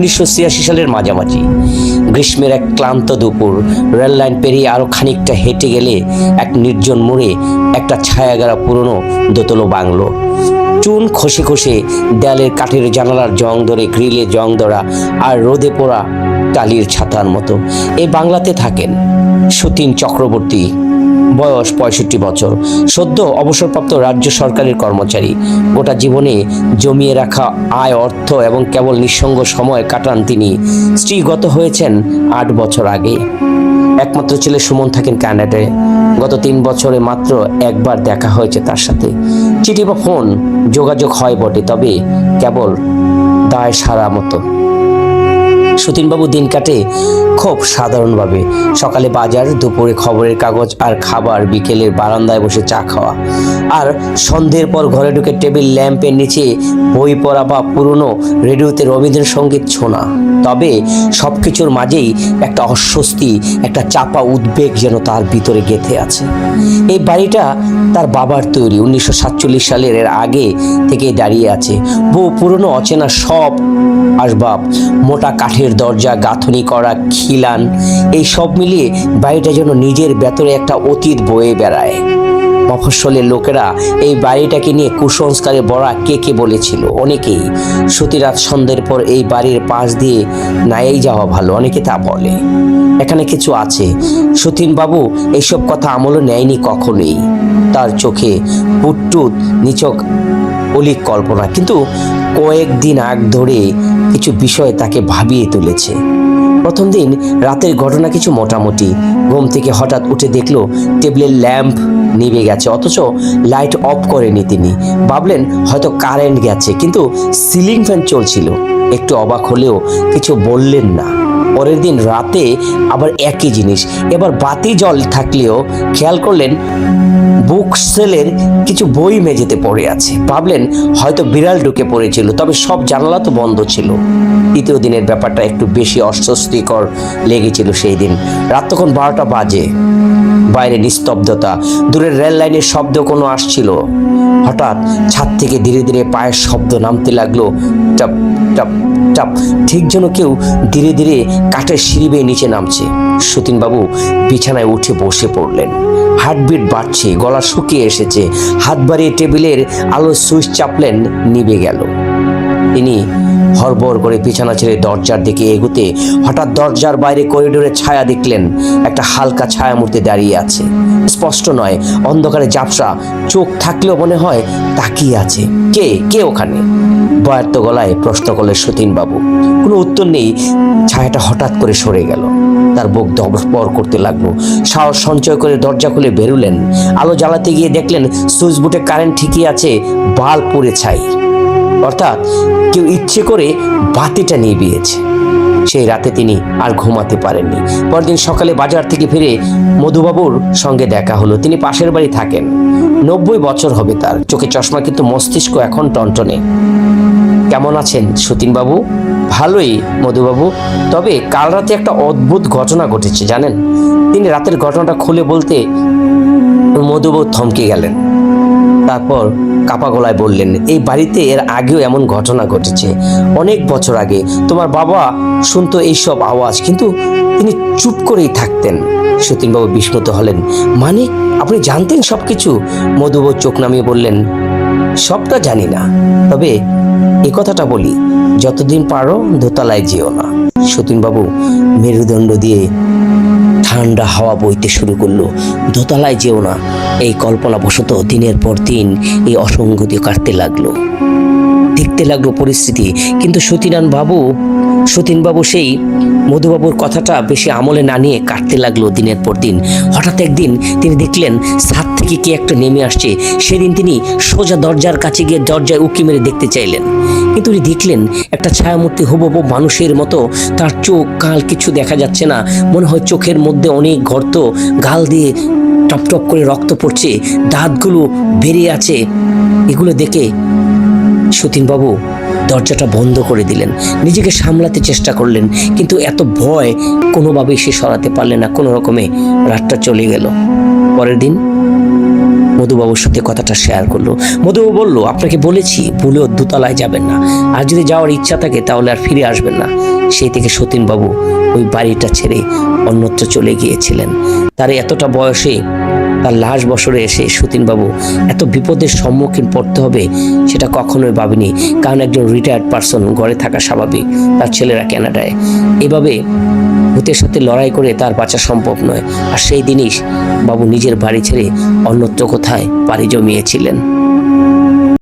উনিশশো ছিয়াশি সালের মাঝামাঝি। গ্রীষ্মের এক ক্লান্ত দুপুর, রেল লাইন পেরিয়ে আরও খানিকটা হেঁটে গেলে এক নির্জন মোড়ে একটা ছায়াগাড়া পুরনো দোতলো বাংলো। চুন খসে খসে দেয়ালের কাঠের জানালার জং ধরে গ্রিলে জং ধরা আর রোদে পোড়া টালির ছাতার মতো। এই বাংলাতে থাকেন সতীন চক্রবর্তী। বয়স পঁয়ষট্টি বছর। সদ্য অবসরপ্রাপ্ত রাজ্য সরকারের কর্মচারী। গোটা জীবনে জমিয়ে রাখা আয়, অর্থ এবং কেবল নিঃসঙ্গ সময় কাটান তিনি। স্ত্রীগত হয়েছেন আট বছর আগে। একমাত্র ছেলে সুমন থাকেন কানাডায়। গত তিন বছরে মাত্র একবার দেখা হয়েছে তার সাথে। চিঠি বা ফোন যোগাযোগ হয় বটে, তবে কেবল দায় সারা মতো। সতীনবাবু দিন কাটে খুব সাধারণভাবে। সকালে বাজার, দুপুরে খবরের কাগজ আর খাবার বিকেলের বারান্দায় বসে চা খাওয়া। আর সন্ধ্যের পর ঘরে ঢুকে টেবিল ল্যাম্পের নিচে বই পড়া বা পুরনো রেডিওতে রবীন্দ্রসঙ্গীত শোনা। তবে সব কিছুর মাঝেই একটা অস্বস্তি, একটা চাপা উদ্বেগ যেন তার ভিতরে গেঁথে আছে। এই বাড়িটা তার বাবার তৈরি, উনিশশো সাতচল্লিশ সালের এর আগে থেকে দাঁড়িয়ে আছে। বহু পুরনো অচেনা সব আসবাব, মোটা কাঠের দরজা গাঁথনি করা, খিলান, এই সব মিলিয়ে বাড়িটা যেন নিজের ভেতরে একটা অতীত বয়ে বেড়ায়। মফস্বলের লোকেরা এই বাড়িটাকে নিয়ে কুসংস্কারে বড়া কে কে বলেছিল? অনেকেই সতীরাত সন্ধ্যের পর এই বাড়ির পাশ দিয়ে নাই যাওয়া ভালো, অনেকে তা বলে। এখানে কিছু আছে। সতীনবাবু এইসব কথা আমলও নেয়নি কখনোই। তার চোখে পুট্টুত, নিচক, অলিক কল্পনা। কিন্তু কয়েকদিন আগ ধরে কিছু বিষয় তাকে ভাবিয়ে তুলেছে। প্রথম দিন রাতের ঘটনা কিছু মোটামুটি। ঘুম থেকে হঠাৎ উঠে দেখল টেবিলের ল্যাম্প নিভে গেছে, অথচ লাইট অফ করেনি তিনি। ভাবলেন হয়তো কারেন্ট গেছে, কিন্তু সিলিং ফ্যান চলছিল। একটু অবাক হলেও কিছু বললেন না। পরের দিন রাতে আবার একই জিনিস। এবার বাতি জল থাকলেও খেয়াল করলেন বুক সেলের কিছু বই মেঝেতে পড়ে আছে। ভাবলেন হয়তো বিড়াল ঢুকে পড়েছিল, তবে সব জানালা তো বন্ধ ছিল। তৃতীয় দিনের ব্যাপারটা একটু বেশি অস্বস্তিকর লেগেছিল সেই দিন। রাত তখন বারোটা বাজে। বাইরে নিস্তব্ধতা, দূরের রেল লাইনের শব্দ কোনো আসছিল। হঠাৎ ছাদ থেকে ধীরে ধীরে পায়ের শব্দ নামতে লাগল। টপ টপ টপ, ঠিক যেন কেউ ধীরে ধীরে কাঠের সিঁড়ি বেয়ে নিচে নামছে। সতীনবাবু বিছানায় উঠে বসে পড়লেন। হার্টবিট বাড়ছে, গলা শুকিয়ে এসেছে, হাত বাড়িয়ে টেবিলের আলো সুইচ চাপলেন, নিভে গেল। তিনি হরবর করে বিছানা ছেড়ে দরজার দিকে এগুতে হঠাৎ দরজার বাইরে করিডোরে ছায়া দেখলেন, একটা হালকা ছায়া মূর্তি দাঁড়িয়ে আছে। স্পষ্ট নয়, অন্ধকারে জাপসা, চোখ থাকলেও মনে হয় তাকিয়ে আছে। কে? কে ওখানে? বয়ার্ত গলায় প্রশ্ন করলেন সতীনবাবু। কোনো উত্তর নেই, ছায়াটা হঠাৎ করে সরে গেল। তার বুক দবর করতে লাগল। সাহস সঞ্চয় করে দরজা খুলে বেরুলেন। আলো জ্বালাতে গিয়ে দেখলেন সুইচ বুটে কারেন্ট ঠিকই আছে বাল পুড়ে ছাই। অর্থাৎ কেউ ইচ্ছে করে বাতিটা নিভিয়েছে সেই রাতে তিনি আর ঘুমাতে পারেননি। পরদিন সকালে বাজার থেকে ফিরে মধুবাবুর সঙ্গে দেখা হলো। তিনি পাশের বাড়ি থাকেন। নব্বই বছর হবে তার। চোখে চশমা, কিন্তু মস্তিষ্ক এখন টনটনে। কেমন আছেন সতীনবাবু? ভালোই, মধুবাবু। তবে কাল রাতে একটা অদ্ভুত ঘটনা ঘটেছে, জানেন? তিনি রাতের ঘটনাটা খুলে বলতে মধুবাবু থমকে গেলেন। তারপর কাপা গলায় বললেন, এই বাড়িতে এর আগেও এমন ঘটনা ঘটেছে। অনেক বছর আগে। তোমার বাবা শুনতো এইসব আওয়াজ, কিন্তু তিনি চুপ করেই থাকতেন। সতীনবাবু বিস্মিত হলেন মানে আপনি জানতেন সব কিছু মধুবাবু চোখ নামিয়ে বললেন, সবটা জানি না। তবে এ কথাটা বলি, যতদিন পারো দোতলায় যেও না। সতীনবাবু মেরুদণ্ড দিয়ে ঠান্ডা হাওয়া বইতে শুরু করল, দোতলায় যেও না। এই কল্পনা বসত দিনের পর দিন এই অসঙ্গতি কাটতে লাগল। দেখতে লাগল পরিস্থিতি। কিন্তু সতীনারায়ণ বাবু, সতীনবাবু সেই মধুবাবুর কথাটা বেশি আমলে না নিয়ে কাটতে লাগল দিনের পর দিন। হঠাৎ একদিন তিনি দেখলেন ছাদ থেকে কে একটা নেমে আসছে। সেদিন তিনি সোজা দরজার কাছে গিয়ে দরজায় উঁকি মেরে দেখতে চাইলেন। কিন্তু উনি দেখলেন একটা ছায়ামূর্তি হুবহু মানুষের মতো। তার চোখ কাল কিছু দেখা যাচ্ছে না। মনে হয় চোখের মধ্যে অনেক গর্ত। গাল দিয়ে টপ টপ করে রক্ত পড়ছে। দাঁতগুলো বেরিয়ে আছে। এগুলো দেখে সতীনবাবু, দরজাটা বন্ধ করে দিলেন। নিজেকে সামলাতে চেষ্টা করলেন, কিন্তু এত ভয় কোনোভাবেই সে সরাতে পারলেন না, কোনো রকমে রাতটা চলে গেল। পরের দিন মধুবাবুর সাথে কথাটা শেয়ার করল। মধুবাবু বলল, আপনাকে বলেছি, ভুলেও দোতলায় যাবেন না। আর যদি যাওয়ার ইচ্ছা থাকে, তাহলে আর ফিরে আসবেন না। সেই থেকে সতীনবাবু ওই বাড়িটা ছেড়ে অন্যত্র চলে গিয়েছিলেন। তার এতটা বয়সে তার লাশ বছরে এসে সতীনবাবু এত বিপদের সম্মুখীন পড়তে হবে সেটা কখনোই ভাবিনি। কারণ একজন রিটায়ার্ড পার্সন ঘরে থাকা স্বাভাবিক, তার ছেলেরা ক্যানাডায় এভাবে ভূতের সাথে লড়াই করে তার বাঁচা সম্ভব নয়। আর সেই দিনই বাবু নিজের বাড়ি ছেড়ে অন্যত্র কোথায় পাড়ি জমিয়েছিলেন।